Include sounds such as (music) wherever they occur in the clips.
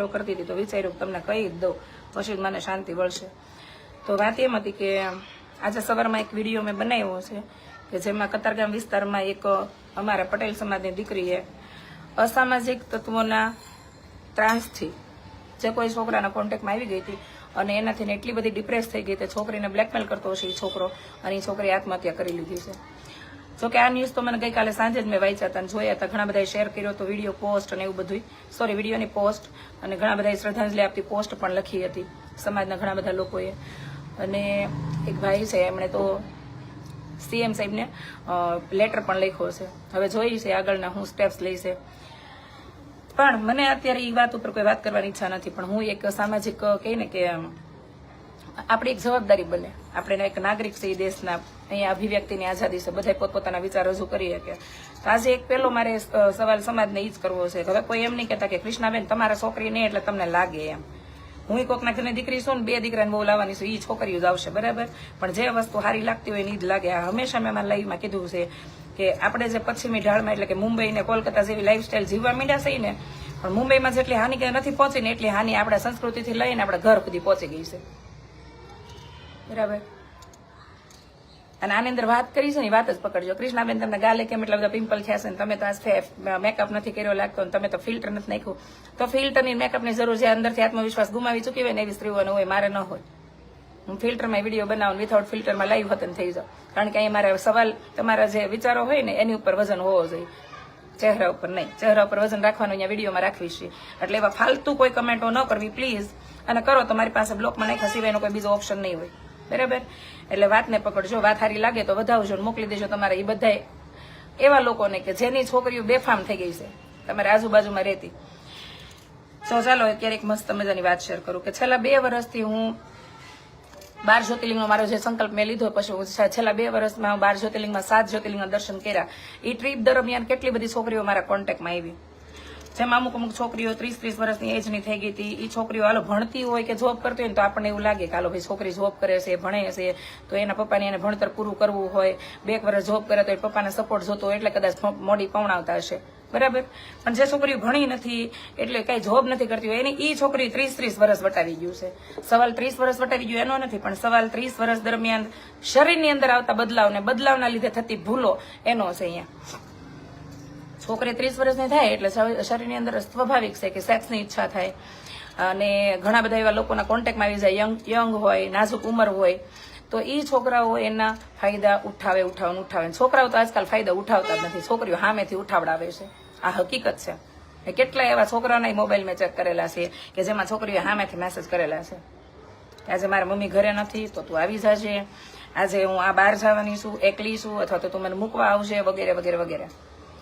ફેરો કરતી હતી તો વિચાર્યું તમને કહી જ દઉં. પછી જ મને શાંતિ વળશે. તો વાત એમ હતી કે આજે સવારમાં એક વીડિયો મેં બનાવ્યો છે કે જેમાં કતારગામ વિસ્તારમાં એક, અમારા પટેલ સમાજની દીકરીએ અસામાજિક તત્વોના ત્રાસથી જે કોઈ છોકરાના કોન્ટેક્ટમાં આવી ગઈ હતી અને એનાથી એટલી બધી ડિપ્રેસ થઈ ગઈ તે છોકરીને બ્લેકમેલ કરતો હશે એ છોકરો અને એ છોકરીએ આત્મહત્યા કરી લીધી છે. જો કે આ ન્યૂઝ તો મને ગઈકાલે સાંજે જ મેં વાંચ્યા હતા જોયા હતા. ઘણા બધાએ શેર કર્યો તો વીડિયો પોસ્ટ અને એવું બધું સોરી વિડીયોની પોસ્ટ અને ઘણા બધાએ શ્રદ્ધાંજલિ આપતી પોસ્ટ પણ લખી હતી. સમાજના ઘણા બધા લોકોએ. અને એક ભાઈ છે, એમણે તો સીએમ સાહેબને લેટર પણ લખ્યો છે હવે જોઈ છે આગળના હું સ્ટેપ્સ લઈશે. પણ મને અત્યારે એ વાત ઉપર કોઈ વાત કરવાની ઈચ્છા નથી. પણ હું એક સામાજિક કહીને કે આપણી એક જવાબદારી બને. આપણે એક નાગરિક છે એ દેશના, અહીંયા અભિવ્યક્તિની આઝાદી છે. બધા પોતપોતાના વિચાર રજૂ કરી શકે. તો આજે એક પહેલો મારે સવાલ સમાજને એ જ કરવો છે. હવે કોઈ એમ નહીં કહેતા કે, કૃષ્ણાબેન, તમારા છોકરી નહીં એટલે તમને લાગે એમ. હું કોકના ઘરની દીકરી છું ને બે દીકરાને બહુ લાવવાની છું એ છોકરીઓ જ આવશે, બરાબર? પણ જે વસ્તુ સારી લાગતી હોય ઈ જ લાગે. હંમેશા મેં મારા લાઈફમાં કીધું છે કે આપણે જે પશ્ચિમી ઢાળમાં એટલે કે મુંબઈ ને કોલકાતા જેવી લાઈફસ્ટાઈલ જીવવા મીડ્યા છે ને, પણ મુંબઈમાં જેટલી હાનિ નથી પહોંચી ને એટલી હાનિ આપણા સંસ્કૃતિથી લઈને આપણા ઘર સુધી પહોંચી ગઈ છે. બરાબર. અને આની અંદર વાત કરી છે ને વાત જ પકડજો. કૃષ્ણાબેન, તમને ગાલે કેમ એટલા બધા પિમ્પલ થયા છે ને, તમે તો આ મેકઅપ નથી કર્યો લાગતો ને, તમે તો ફિલ્ટર નથી નાખ્યું. તો ફિલ્ટરની મેકઅપની જરૂર છે અંદરથી આત્મવિશ્વાસ ગુમાવી ચૂકી હોય ને, એવી સ્ત્રીઓને હોય, મારે ન હોય. હું ફિલ્ટરમાં વીડિયો બનાવું વિથઆઉટ ફિલ્ટરમાં લાઈવ વતન થઈ જાઉં કારણ કે અહીં મારે સવાલ, તમારા જે વિચારો હોય ને, એની ઉપર વજન હોવો જોઈએ. ચહેરા ઉપર નહીં. ચહેરા ઉપર વજન રાખવાનું અહીંયા વિડીયોમાં રાખવી છે. એટલે એવા ફાલતુ કોઈ કમેન્ટો ન કરવી પ્લીઝ અને કરો, તમારી પાસે બ્લોકમાં નાખ્યા સિવાયનો કોઈ બીજો ઓપ્શન નહીં હોય. બરાબર? એટલે વાતને પકડજો વાત સારી લાગે તો વધાવજો ને મોકલી દેજો તમારે એ બધા એવા લોકોને કે જેની છોકરીઓ બેફામ થઈ ગઈ છે. તમારે આજુબાજુમાં રહેતી. તો ચાલો અત્યારે એક મસ્ત મજાની વાત શેર કરું કે છેલ્લા બે વર્ષથી હું બાર જ્યોતિર્લિંગનો મારો જે સંકલ્પ મેં લીધો પછી હું છેલ્લા બે વર્ષમાં હું બાર જ્યોતિર્લિંગમાં સાત જ્યોતિર્લિંગના દર્શન કર્યા. એ ટ્રીપ દરમિયાન કેટલી બધી છોકરીઓ મારા કોન્ટેક્ટમાં આવી. જેમાં અમુક અમુક છોકરીઓ ત્રીસ ત્રીસ વર્ષની એજની થઈ ગઈ હતી. એ છોકરીઓ હાલો ભણતી હોય કે જોબ કરતી હોય ને તો આપણને એવું લાગે કે હાલો ભાઈ છોકરી જોબ કરે છે, ભણે છે, તો એના પપ્પાને એને ભણતર પૂરું કરવું હોય, બે વર્ષ જોબ કરે તો એ પપ્પાને સપોર્ટ જોતો હોય એટલે કદાચ મોડી પવણાવતા હશે. બરાબર? પણ જે છોકરીઓ ભણી નથી, એટલે કઈ જોબ નથી કરતી હોય, એની ઈ છોકરી ત્રીસ ત્રીસ વર્ષ વટાવી ગયું છે. સવાલ ત્રીસ વર્ષ વટાવી ગયું એનો નથી, પણ સવાલ ત્રીસ વર્ષ દરમિયાન શરીરની અંદર આવતા બદલાવને બદલાવના લીધે થતી ભૂલો એનો છે અહીંયા. છોકરી ત્રીસ વર્ષની થાય એટલે શરીરની અંદર સ્વાભાવિક છે કે સેક્સની ઈચ્છા થાય. અને ઘણા બધા એવા લોકોના કોન્ટેક્ટમાં આવી જાય યંગ યંગ હોય, નાજુક ઉંમર હોય, તો એ છોકરાઓ એના ફાયદા ઉઠાવે ઉઠાવે. ઉઠાવે છોકરાઓ તો આજકાલ ફાયદા ઉઠાવતા જ નથી. છોકરીઓ સામેથી ઉઠાવડાવે છે. આ હકીકત છે. એ કેટલા એવા છોકરાઓના મોબાઈલ મેં ચેક કરેલા છે કે જેમાં છોકરીઓ સામેથી મેસેજ કરેલા છે. આજે મારા મમ્મી ઘરે નથી, તો તું આવી જાજે. આજે હું આ બહાર જવાની છું, એકલી છું, અથવા તો તું મને મૂકવા આવશે વગેરે વગેરે વગેરે.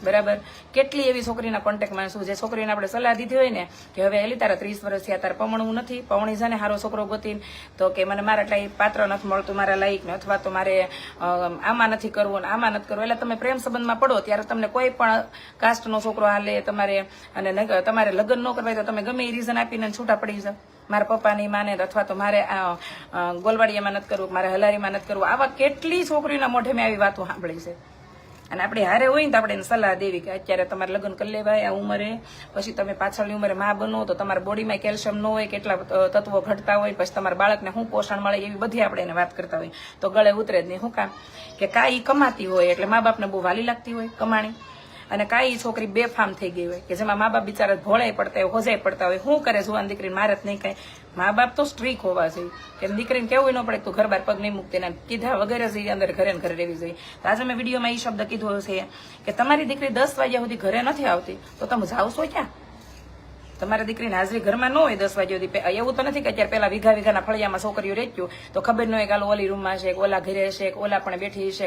બરાબર? કેટલી એવી છોકરીના કોન્ટેક્ટમાં શું? જે છોકરીને આપણે સલાહ દીધી હોય ને કે હવે એલી તારા ત્રીસ વર્ષ થયા તારે પમણવું નથી પવણી છે ને સારો છોકરો ગોતીને તો કે મને મારા એટલા પાત્ર નથી મળતું મારા લાયક અથવા તો મારે આમાં નથી કરવું ને આમાં નથી કરવું. એટલે તમે પ્રેમ સંબંધમાં પડો ત્યારે તમને કોઈ પણ કાસ્ટનો છોકરો હાલે તમારે અને તમારે લગ્ન ન કરવા તો તમે ગમે એ રીઝન આપીને છૂટા પડી જાઓ. મારા પપ્પાની માને અથવા તો મારે આ, ગોલવાડિયામાં નથી કરવું મારે હલારીમાં નથી કરવું. આવા કેટલી છોકરીના મોઢે મેં આવી વાતો સાંભળી છે. અને આપણે હારે હોય ને તો આપણે એને સલાહ દેવી કે અત્યારે તમારે લગ્ન કરી લેવાય આ ઉંમરે. પછી તમે પાછળની ઉંમરે માં બનો તો તમારા બોડીમાં કેલ્શિયમ ન હોય, કેટલા તત્વો ઘટતા હોય, પછી તમારા બાળકને શું પોષણ મળે એવી બધી આપણે એને વાત કરતા હોય. તો ગળે ઉતરે જ નહીં. શું કામ? કે કાંઈ કમાતી હોય એટલે મા બાપને બહુ વાલી લાગતી હોય કમાણી. અને કાંઈ છોકરી બેફામ થઈ ગઈ હોય કે જેમાં મા બાપ બિચારા ભોળાઈ પડતા હોય, હોજાઈ પડતા હોય શું કરે જુવાન દીકરીને મારે જ નહીં કાંઈ. મા બાપ તો સ્ટ્રીક હોવા જોઈએ. કે દીકરીને કેવું ન પડે, તું ઘર બહાર પગ નહીં મૂકતી ને કીધા વગેરે જઈ અંદર ઘરે ઘરે રહેવી જોઈએ. તો આજે મેં વિડીયોમાં એ શબ્દ કીધો છે કે તમારી દીકરી દસ વાગ્યા સુધી ઘરે નથી આવતી, તો તમે જાઓ છો ક્યાં? તમારા દીકરીની હાજરી ઘરમાં ન હોય દસ વાગ્યા સુધી. એવું તો નથી કે અત્યારે પેલા વીઘા વીઘાના ફળિયામાં છોકરીઓ રહેતી તો ખબર ન હોય કે ઓલી રૂમમાં છે ઓલા ઘરે છે ઓલા પણ બેઠી છે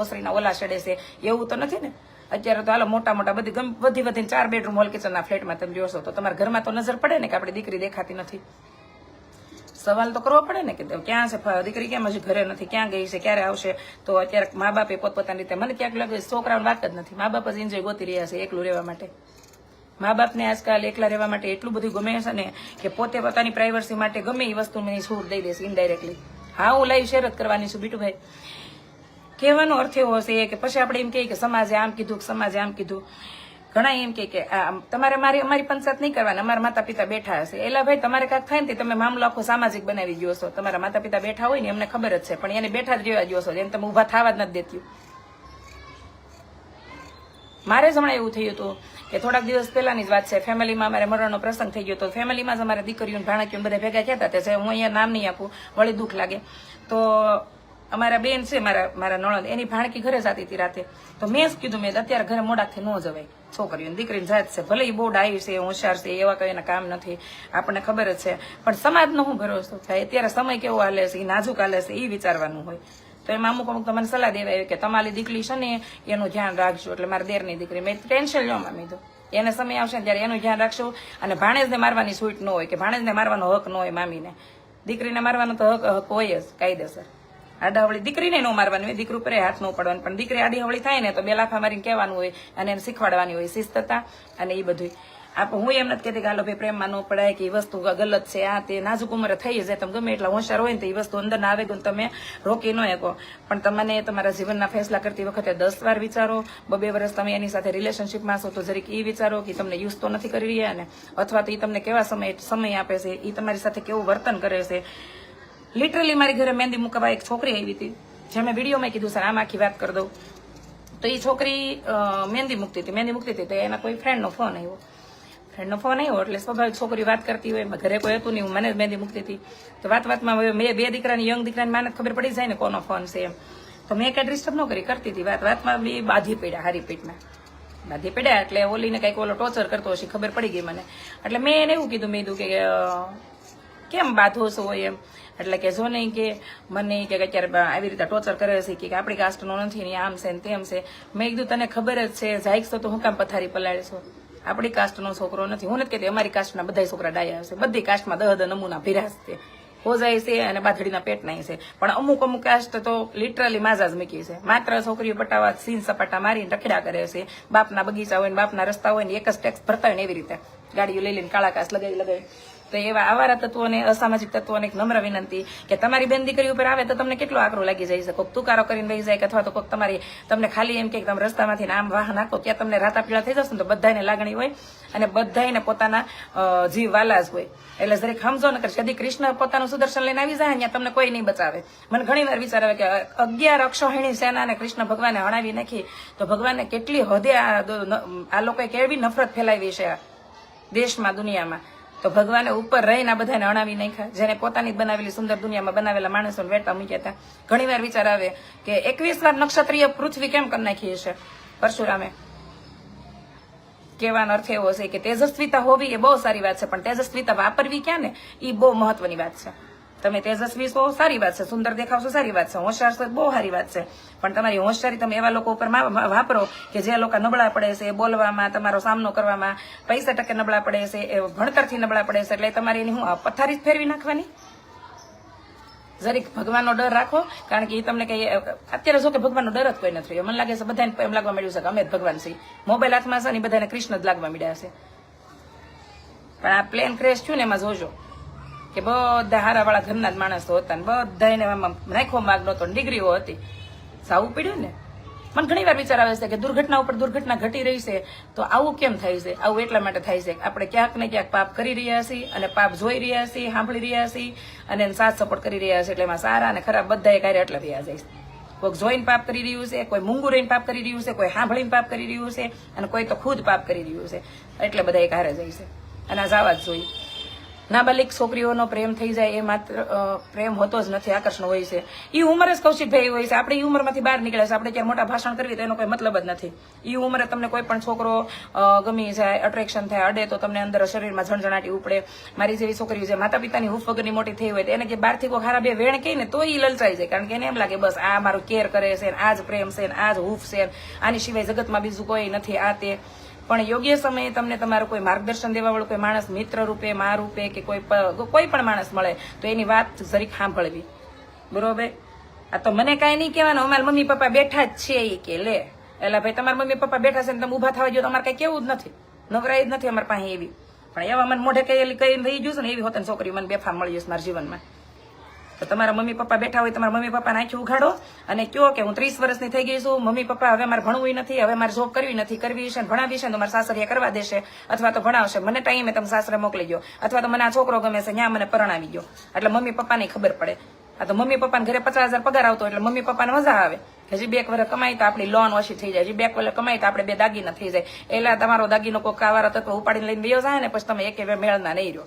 ઓસરીના ઓલા ચડે છે. એવું તો નથી ને? અત્યારે તો હાલો મોટા મોટા બધી ગમ- બધી વધીને ચાર બેડરૂમ હોલ કિચનના ફ્લેટમાં તમે રહ્યો છો તો તમારા ઘરમાં તો નજર પડે ને કે આપણી દીકરી દેખાતી નથી. સવાલ તો કરવો પડે ને કે ક્યાં છે? દીકરી કેમ? હજી ઘરે નથી. ક્યાં ગઈ છે? ક્યારે આવશે? તો અત્યારે મા બાપે પોતપોતાની રીતે મને ક્યાંક લાગે છોકરાઓની વાત જ નથી. મા બાપ જ એન્જોય ગોતી રહ્યા છે એકલું રહેવા માટે. મા બાપને આજકાલ એકલા રહેવા માટે એટલું બધું ગમે છે ને કે પોતે પોતાની પ્રાઇવસી માટે ગમે એ વસ્તુની છૂટ દઈ દેશે ઇનડાયરેક્ટલી હા, હું લાઈવ શેર જ કરવાની છું, બીટુભાઈ. કહેવાનો અર્થ એવો હશે કે પછી આપણે એમ કહીએ કે સમાજે આમ કીધું સમાજે આમ કીધું. ઘણા એમ કે કે તમારે મારી, અમારી પંચાયત નહીં કરવાની, અમારા માતા પિતા બેઠા હશે. એટલે ભાઈ, તમારે કાંઈક થાય ને તમે મામલો આખો સામાજિક બનાવી ગયો છો. તમારા માતા પિતા બેઠા હોય ને એમને ખબર જ છે, પણ એને બેઠા જ રહેવા ગયો છો એને તમે ઊભા થવા જ નથી દેતી. મારે જ હમણાં એવું થયું હતું કે થોડાક દિવસ પહેલાની જ વાત છે, ફેમિલીમાં અમારે મરણનો પ્રસંગ થઈ ગયો તો ફેમિલીમાં જ અમારે દીકરીઓ ભાણાકીઓ બધા ભેગા થયા હતા, તે હું અહીંયા નામ નહીં આપું, વળી દુઃખ લાગે. તો અમારા બેન છે, મારા મારા નણંદ. એની ભાણકી ઘરે જતી હતી રાતે. તો મેં જ કીધું, મેં અત્યારે ઘરે મોડાથી ન જવાય. છોકરીઓને દીકરીની જાત છે. ભલે એ બહુ ડાયું છે હોશિયાર છે, એવા કંઈ એના કામ નથી. આપણને ખબર જ છે. પણ સમાજનો શું ભરોસો થાય? અત્યારે સમય કેવો હાલે છે એ નાજુક હાલે છે એ વિચારવાનું હોય. તો એમાં અમુક અમુક તમને સલાહ દેવાય કે તમારી દીકરી છે ને, એનું ધ્યાન રાખજો. એટલે મારા દેરની દીકરી. મેં ટેન્શન લો મામી તો એને સમય આવશે ત્યારે એનું ધ્યાન રાખશો. અને ભાણેજને મારવાની છૂટ ન હોય કે ભાણેજને મારવાનો હક ન હોય મામીને. દીકરીને મારવાનો તો હક હક હોય જ, કાયદેસર. આડાવળી દીકરીને ન મારવાની હોય, દીકરી ઉપર હાથ ન પડવાનું પણ દીકરી આડી હવળી થાય ને તો બે લાફા મારીને કહેવાનું હોય અને એને શીખવાડવાની હોય, શિસ્તતા અને એ બધું આપ હું એમ નથી કહેતી કે હાલો ભાઈ પ્રેમમાં ન પડાય, કે એ વસ્તુ ગલત છે, આ તે નાજુક ઉંમરે થઈ જાય. તમે ગમે એટલા હોશિયાર હોય ને તો એ વસ્તુ અંદર ના આવે તો તમે રોકી ન શકો. પણ તમને તમારા જીવનના ફેસલા કરતી વખતે દસ વાર વિચારો બબે વર્ષ તમે એની સાથે રિલેશનશીપમાં છો તો જરીક એ વિચારો કે તમને યુઝ તો નથી કરી રહ્યા ને, અથવા તો એ તમને કેવા સમય સમય આપે છે એ તમારી સાથે કેવું વર્તન કરે છે. લિટરલી મારી ઘરે મહેંદી મૂકવા એક છોકરી આવી હતી, જે મેં વિડીયોમાં કીધું, સર, આમ આખી વાત કરી દઉં. તો એ છોકરી મહેંદી મૂકતી હતી, મહેંદી મૂકતી હતી, તો એના કોઈ ફ્રેન્ડનો ફોન આવ્યો. ફ્રેન્ડનો ફોન આવ્યો, એટલે સ્વાભાવિક છોકરી વાત કરતી હોય ઘરે કોઈ હતું નહીં, હું મને જ મહેંદી મૂકતી હતી. તો વાત વાતમાં હવે મેં બે દીકરાની યંગ દીકરાની માને ખબર પડી જાય ને કોનો ફોન છે એમ. તો મેં કાંઈ ડિસ્ટર્બ ન કરી, કરતી હતી વાત. વાતમાં બી બાધી પડ્યા હારી પીઠમાં. બાધી પડ્યા એટલે ઓલીને કંઈક ઓલો ટોર્ચર કરતો હશે ખબર પડી ગઈ મને. એટલે મેં એને એવું કીધું, મેં કીધું કે કેમ બાધો છો હોય એમ? એટલે કે જો નહીં કે મને કે અત્યારે આવી રીતે ટોર્ચર કરે છે કે આપણી કાસ્ટનો નથી ને આમ છે ને તેમ છે, મેં કીધું તને ખબર જ છે જાઈક તો હું કામ પથારી પલાળીશો આપણી કાસ્ટનો છોકરો નથી. હું નથી કહેતી અમારી કાસ્ટના બધા છોકરા ડાયા હશે. બધી કાસ્ટમાં દહ દહ નમૂના ભીરાશ છે. હોજાય છે અને બાથડીના પેટના છે. પણ અમુક અમુક કાસ્ટ તો લિટરલી માજા જ મૂકી છે. માત્ર છોકરીઓ પટાવા સીન સપાટા મારીને રખડા કરે છે. બાપના બગીચા હોય ને બાપના રસ્તા હોય ને એક જ ટેક્સ ભરતા હોય ને એવી રીતે. ગાડીઓ લઈ લઈને કાળા કાચ લગાવી લગાવી. તો એવા આવારા તત્વોને, અસામાજિક તત્વોને એક નમ્ર વિનંતી કે તમારી બેન દીકરી ઉપર આવે તો તમને કેટલો આકરો લાગી જાય છે? કોઈક તુકારો કરીને વહી જાય અથવા તો કોઈક તમારી, તમને ખાલી એમ કે તમે રસ્તામાંથી આમ વાહ નાખો, ત્યાં તમને રાતા પીળા થઈ જશે ને તો બધાને લાગણી હોય અને બધાને પોતાના જીવ વાલા હોય. એટલે જરીક સમજો ને કે શ્રી કૃષ્ણ પોતાનું સુદર્શન લઈને આવી જાય ત્યાં તમને કોઈ નહીં બચાવે. મને ઘણી વાર વિચાર આવે કે અગિયાર અક્ષોહિણી સેનાને કૃષ્ણ ભગવાને હણાવી નાખી તો ભગવાને કેટલી હદે આ લોકોએ કેવી નફરત ફેલાવી છે દેશમાં, દુનિયામાં. તો ભગવાને ઉપર રહીને આ બધાને અણાવી નાખ્યા. જેને પોતાની બનાવેલી સુંદર દુનિયામાં બનાવેલા માણસોને વેટા મૂક્યા હતા. ઘણીવાર વિચાર આવે કે એકવીસ વાર નક્ષત્રીય પૃથ્વી કેમ કરી નાખી હશે? પરશુરામે કહેવાનો અર્થ એવો છે કે તેજસ્વીતા હોવી એ બહુ સારી વાત છે, પણ તેજસ્વીતા વાપરવી ક્યાં ને? એ બહુ મહત્વની વાત છે. તમે તેજસ્વી છો, સારી વાત છે, સુંદર દેખાવશો સારી વાત છે, હોશિયાર છો, બહુ સારી વાત છે. પણ તમારી હોશિયારી તમે એવા લોકો ઉપર વાપરો કે જે લોકો નબળા પડે છે, બોલવામાં, તમારો સામનો કરવામાં, પૈસા ટકે નબળા પડે છે, એ ભણતરથી નબળા પડે છે, એટલે તમારી એની હું પથારી ફેરવી નાખવાની? જરીક ભગવાનનો ડર રાખો, કારણ કે એ તમને કઈ, અત્યારે જો કે ભગવાનનો ડર જ કોઈ નથી મને લાગે છે બધાને એમ લાગવા મળ્યું છે કે અમે જ ભગવાન છીએ. મોબાઈલ હાથમાં છે ને બધાને કૃષ્ણ જ લાગવા મળ્યા છે. પણ આ પ્લેન ક્રેશ થયું ને એમાં જોજો. કે બધા હારાવાળા ઘરના જ માણસો હતા ને બધા એને નાખો માગ નહોતો ડિગ્રીઓ હતી. સાવું પડ્યું ને? મને ઘણી વાર વિચાર આવે છે કે દુર્ઘટના ઉપર દુર્ઘટના ઘટી રહી છે, તો આવું કેમ થાય છે? આવું એટલા માટે થાય છે આપણે ક્યાંક ને ક્યાંક પાપ કરી રહ્યા છીએ અને પાપ જોઈ રહ્યા છીએ, સાંભળી રહ્યા છીએ અને એને સાથ સપોર્ટ કરી રહ્યા છે એટલે એમાં સારા અને ખરાબ બધા કાર્ય એટલે રહ્યા જાય છે. કોઈક જોઈને પાપ કરી રહ્યું છે, કોઈ મૂંગું રહીને પાપ કરી રહ્યું છે, કોઈ સાંભળીને પાપ કરી રહ્યું છે અને કોઈ તો ખુદ પાપ કરી રહ્યું છે. એટલે બધા એક હારે જાય છે. અને આ જવા જ જોઈએ. નાબાલિક છોકરીઓનો પ્રેમ થઈ જાય એ માત્ર પ્રેમ હોતો જ નથી, આકર્ષણ હોય છે. એ ઉંમર જ કૌશિકભાઈ હોય છે. આપણે એ ઉંમરમાંથી બહાર નીકળે છે. આપણે ક્યારે મોટા ભાષણ કરવી તો એનો કોઈ મતલબ જ નથી. એ ઉંમરે તમને કોઈ પણ છોકરો ગમી જાય અટ્રેક્શન થાય, અડે તો તમને અંદર શરીરમાં ઝણઝણાટી ઉપડે. મારી જેવી છોકરીઓ છે માતા પિતાની હૂફ વગરની મોટી થઈ હોય એને કે બહારથી કોઈ ખારા બે વેણ કહે ને તો એ લલચાઈ જાય. કારણ કે એને એમ લાગે, બસ, આ મારું કેર કરે છે આ જ પ્રેમ છે આ જ હૂફ છે આની સિવાય જગતમાં બીજું કોઈ નથી, આ તે. પણ યોગ્ય સમયે તમને તમારું કોઈ માર્ગદર્શન દેવા વાળું કોઈ માણસ મિત્ર રૂપે, મા રૂપે કે કોઈ કોઈ પણ માણસ મળે, તો એની વાત જરીક સાંભળવી. બરોબર? આ તો મને કાંઈ નહીં કહેવાનું. અમારા મમ્મી પપ્પા બેઠા જ છે એ કે, લે એટલે ભાઈ, તમારા મમ્મી પપ્પા બેઠા છે ને તમે ઊભા થવા જો તમારે કઈ કેવું જ નથી. નવરાઈ જ નથી અમારી પાસે એવી. પણ એવા મને મોઢે કઈ કઈ રહી ગયું છે ને, એવી હોત છોકરી મને બેફામ મળી જશે મારા જીવનમાં. તો તમારા મમ્મી પપ્પા બેઠા હોય, તમારા મમ્મી પપ્પાને આંખી ઉઘાડો અને કયો કે હું ત્રીસ વર્ષની થઈ ગઈ છું, મમ્મી પપ્પા હવે મારે ભણવું નથી, હવે મારે જોબ કરવી નથી, કરવી છે ભણાવી છે તો મારા સાસરિયા કરવા દેશે, અથવા તો ભણાવશે. મને ટાઈમે તમે સાસરે મોકલી ગયો અથવા તો મને આ છોકરો ગમે છે ત્યાં મને પરણાવી ગયો એટલે મમ્મી પપ્પાને ખબર પડે. આ તો મમ્મી પપ્પાને ઘરે પચાસ હજાર પગાર આવતો એટલે મમ્મી પપ્પાને મજા આવે. હજી બે વર્ષ કમાય તો આપણી લોન ઓછી થઈ જાય. હજી બે વર્ષ કમાય તો આપણે બે દાગીના થઈ જાય. એટલે તમારો દાગીનો કોઈ કાવારો તત્વ ઉપાડીને લઈને બે જાય ને, પછી તમે એક મેળના નહીં રહ્યો.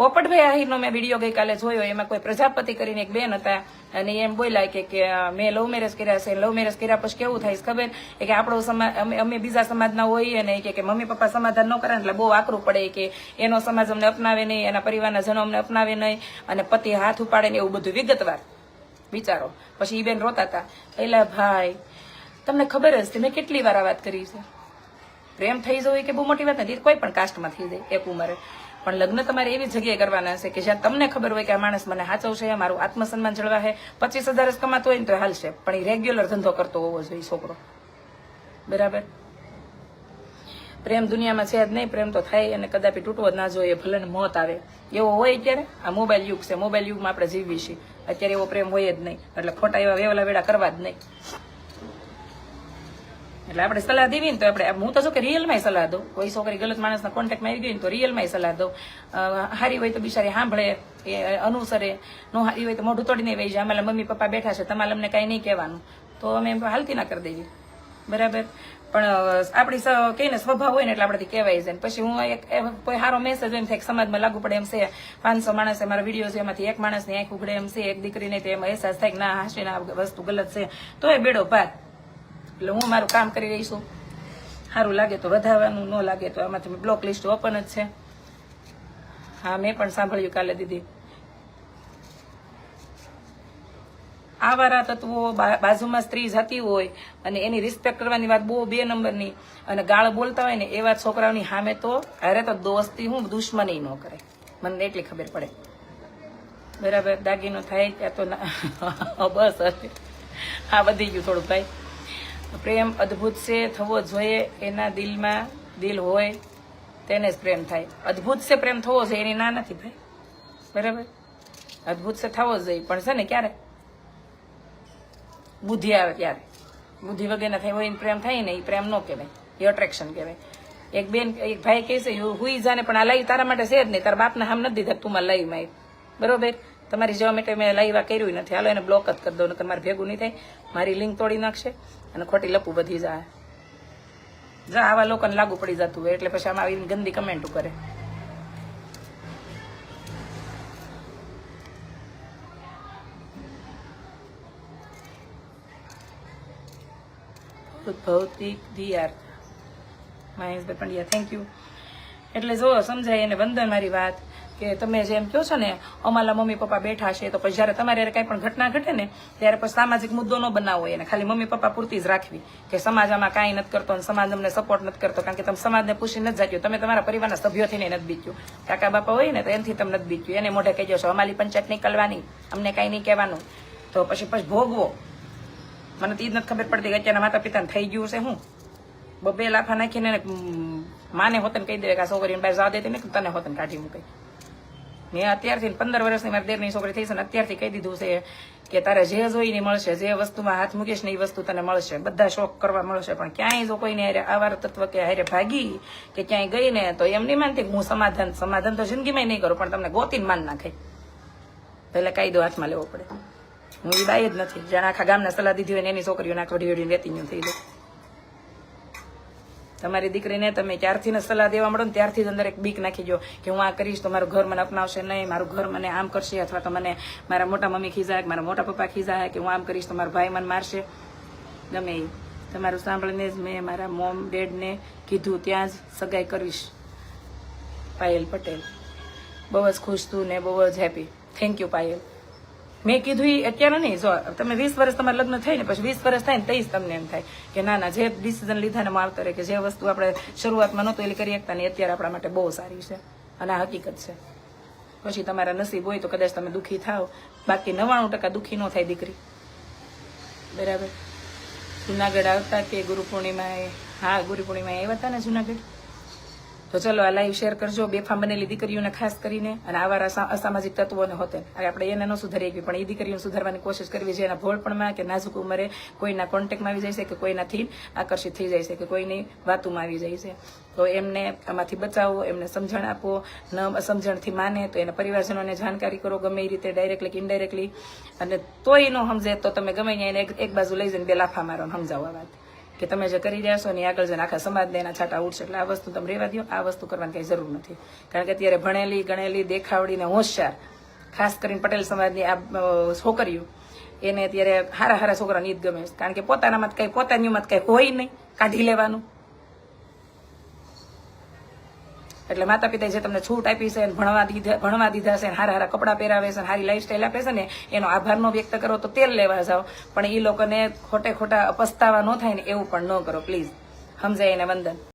પોપટભાઈ આહિરનો મેં વીડિયો ગઈકાલે જોયો, એમાં કોઈ પ્રજાપતિ કરીને એક બેન હતા, અને એમ બોલ્યા કે મેં લવ મેરેજ કર્યા છે લવ મેરેજ કર્યા પછી કેવું થાય ખબર? કે આપણો સમાજ, અમે બીજા સમાજના હોઈએ ને, એ કે મમ્મી પપ્પા સમાધાન ન કરે એટલે બહુ આકરું પડે કે, એનો સમાજ અમને અપનાવે નહીં, એના પરિવારના જનો અમને અપનાવે નહીં, અને પતિ હાથ ઉપાડે ને એવું બધું વિગતવાર વિચારો. પછી એ બેન રોતા હતા. એલા ભાઈ, તમને ખબર જ મેં કેટલી વાર આ વાત કરી છે. પ્રેમ થઈ જવું કે બહુ મોટી વાત નથી કોઈ પણ કાસ્ટમાં થઈ જાય, એક ઉંમરે. પણ લગ્ન તમારે એવી જગ્યાએ કરવાના હશે કે જ્યાં તમને ખબર હોય કે આ માણસ મને હાચવશે મારું આત્મસન્માન જળવા છે પચીસ હજાર કમાતો હોય ને તો હાલશે. પણ એ રેગ્યુલર ધંધો કરતો હોવો જોઈએ છોકરો. બરાબર? પ્રેમ દુનિયામાં છે જ નહીં, પ્રેમ તો થાય અને કદાપી તૂટવો જ ના જોઈએ, ભલે મોત આવે. એવો હોય ત્યારે આ મોબાઈલ યુગ છે. મોબાઈલ યુગમાં આપણે જીવી છીએ. અત્યારે એવો પ્રેમ હોય જ નહીં. એટલે ખોટા એવા વેવલા વેડા કરવા જ નહીં. એટલે આપણે સલાહ દેવી ને તો આપણે, હું તો જો કે રિયલમાં સલાહ દઉં. કોઈ છોકરી ગલત માણસના કોન્ટેક્ટમાં આવી ગઈ ને તો રિયલમાં સલાહ દઉં. હારી હોય તો બિચારી સાંભળે, એ અનુસરે. નો હારી હોય તો મોઢું તોડીને વહી જાય. અમારા મમ્મી પપ્પા બેઠા છે, તમારે અમને કાંઈ નહીં કહેવાનું. તો અમે હાલતી ના કરી દેવી. બરાબર? પણ આપણી કહીને સ્વભાવ હોય ને એટલે આપણેથી કહેવાય ને પછી હું એક કોઈ સારો મેસેજ એમ થાય સમાજમાં લાગુ પડે એમ છે. પાંચસો માણસે મારા વીડિયો છે, એમાંથી એક માણસની આંખ ઉઘડે એમ છે, એક દીકરીને તો એમાં અહેસાસ થાય કે ના હાસીને ના વસ્તુ ગલત છે. તો એ બેડો પાર એટલે હું મારું કામ કરી રહી છું. સારું લાગે તો વધારવાનું, ન લાગે તો આમાંથી બ્લોક લિસ્ટ ઓપન જ છે. હા, મેં પણ સાંભળ્યું કાલે દીદી. આવારા તત્વો બાજુમાં સ્ત્રી જતી હોય અને એની રિસ્પેક્ટ કરવાની વાત બહુ બે નંબરની અને ગાળ બોલતા હોય ને એવા છોકરાઓની સામે તો અરે તો દોસ્તી હું દુશ્મની ન કરે. મને એટલી ખબર પડે. બરાબર, દાગીનો થાય ત્યાં તો (laughs) બસ. હા, વધી ગયું થોડું ભાઈ. પ્રેમ અદ્ભુત છે, થવો જોઈએ, એના દિલમાં દિલ હોય, તેને જ પ્રેમ થાય. અદ્ભુત છે, પ્રેમ થવો જોઈએ, એની ના નથી ભાઈ. બરાબર? અદ્ભુત છે, થવો જોઈએ. પણ છે ને ક્યારે? બુદ્ધિ આવે ત્યારે બુદ્ધિ વગેરે થાય હોય પ્રેમ થાય ને એ પ્રેમ ન કહેવાય. એ અટ્રેક્શન કહેવાય. એક બેન, એક ભાઈ કહે છે હુઈ જાને, પણ આ લઈ તારા માટે છે જ નહીં. તારા બાપના હામ નથી દીધા તું મારે લાઈ માય બરોબર? તમારી જવા માટે મેં આ કર્યું નથી. હાલો એને બ્લોક જ કરી દો નકર મારે ભેગું નહીં થાય. મારી લિંક તોડી નાખશે અને ખોટી લપુ બધી જાય. જા, આવા લોકોને લાગુ પડી જતું હોય, એટલે પછી આમાં આવી ગંદી કમેન્ટો કરે ભૌતિક દિયાર મહેશભાઈ પંડ્યા થેન્ક યુ એટલે જો સમજાય એને વંદન મારી વાત. કે તમે જેમ કહો છો ને, અમારા મમ્મી પપ્પા બેઠા છે, તો પછી જ્યારે તમારે કાંઈ પણ ઘટના ઘટે ને, ત્યારે પછી સામાજિક મુદ્દો ન બનાવવો એને. ખાલી મમ્મી પપ્પા પૂરતી જ રાખવી. કે સમાજ આમાં કાંઈ નથી કરતો અને સમાજ અમને સપોર્ટ નથી કરતો, કારણ કે તમે સમાજને પૂછી નથી જાગ્યો તમે તમારા પરિવારના સભ્યોથી નથી બીત્યું કાકા બાપા હોય ને, તો એનાથી તમે નથી બીત્યું એને મોઢે કહી છો, અમારી પંચાયત નીકળવાની. અમને કાંઈ નહીં કહેવાનું. તો પછી પછી ભોગવો. મને તો એ જ નથી ખબર પડતી કે અત્યારના માતા પિતાને થઈ ગયું છે હું. બબે લાફા નાખીને માને હોતન કહી દે કે આ છોકરીને બહાર જવા ને તને હોતન કાઢી મૂકે મેં અત્યારથી પંદર વર્ષની મારી દેરની છોકરી થઈ છે ને અત્યારથી કહી દીધું છે કે તારે જે જોઈ ને મળશે, જે વસ્તુમાં હાથ મૂકીશ ને એ વસ્તુ તને મળશે. બધા શોખ કરવા મળશે. પણ ક્યાંય જો કોઈને હારે આવાર તત્વ કે હારે ભાગી કે ક્યાંય ગઈ ને, તો એમ નહીં માનતી હું સમાધાન સમાધાન તો જિંદગીમાં નહીં કરું, પણ તમને ગોતીને માન નાખે. પહેલાં કાયદો હાથમાં લેવો પડે. હું એ બાઈ જ નથી. જાણે આખા ગામને સલાહ દીધી હોય ને એની છોકરીઓને આંખ વડી વડીને વેતી થઈ જાય. તમારી દીકરીને તમે ક્યારથી ને સલાહ દેવા મળો ને ત્યારથી જ અંદર એક બીક નાખી દો કે હું આ કરીશ તો મારું ઘર મને અપનાવશે નહીં, મારું ઘર મને આમ કરશે અથવા તો મને મારા મોટા મમ્મી ખીજાય, મારા મોટા પપ્પા ખીજાય કે હું આમ કરીશ તો મારો ભાઈ મને મારશે. ગમે એ તમારું સાંભળીને જ મેં મારા મોમ, ડેડને કીધું, ત્યાં જ સગાઈ કરીશ પાયલ પટેલ. બહુ જ ખુશ છું ને બહુ જ હેપી થેન્ક યુ પાયલ. મેં કીધું અત્યારે નહીં. જો, તમે વીસ વર્ષ તમારે લગ્ન થાય ને પછી વીસ વર્ષ થાય ને તઈ જ તમને એમ થાય કે ના ના, જે ડિસિઝન લીધા ને માવતર કે જે વસ્તુ આપણે શરૂઆતમાં નહોતો એટલે કરી શકતા ને અત્યારે આપણા માટે બહુ સારી છે અને આ હકીકત છે. પછી તમારા નસીબ હોય તો કદાચ તમે દુઃખી થાવ. બાકી નવ્વાણું ટકા દુઃખી ન થાય દીકરી. બરાબર? જુનાગઢ આવતા કે ગુરુ પૂર્ણિમાએ? હા, ગુરુ પૂર્ણિમાએ આવ્યા હતા ને જુનાગઢ? તો ચલો આ લાઈવ શેર કરજો. બેફામ બનેલી દીકરીઓને ખાસ કરીને અને આવા અસા- અસામાજિક તત્વોને હોતે. હવે આપણે એને ન સુધારી શકીએ પણ એ દીકરીઓને સુધારવાની કોશિશ કરવી છે એના ભોળપણમાં કે નાજુક ઉંમરે કોઈના કોન્ટેક્ટમાં આવી જાય છે કે કોઈનાથી આકર્ષિત થઈ જાય છે કે કોઈની વાતોમાં આવી જાય છે. તો એમને આમાંથી બચાવો, એમને સમજણ આપો. ન સમજણથી માને તો એના પરિવારજનોને જાણકારી કરો. ગમે એ રીતે ડાયરેક્ટલી કે ઇનડાયરેક્ટલી અને તોય ન સમજે તો તમે ગમે એને એક બાજુ લઈ જઈને બે લાફા મારો સમજાવો આ વાત. કે તમે જે કરી રહ્યા છો ને આગળ જઈને આખા સમાજને એના છાંટા ઉડશે. એટલે આ વસ્તુ તમે રહેવા દો આ વસ્તુ કરવાની કઈ જરૂર નથી. કારણ કે અત્યારે ભણેલી, ગણેલી, દેખાવડી ને હોશિયાર, ખાસ કરીને પટેલ સમાજની આ છોકરીઓ, એને અત્યારે હારા હારા છોકરાને ઈદ ગમે. કારણ કે પોતાનામાં કઈ પોતાનીમાં કઈ હોય નહીં. કાઢી લેવાનું. એટલે માતા પિતાએ જે તમને છૂટ આપી છે ભણવા દીધા ભણવા દીધા છે હારા હારા કપડાં પહેરાવે છે હારી લાઈફસ્ટાઈલ આપે છે ને, એનો આભાર નો વ્યક્ત કરો તો તેલ લેવા જાઓ. પણ એ લોકોને ખોટે ખોટા પસ્તાવા ન થાય ને એવું પણ ન કરો પ્લીઝ સમજાય એને વંદન.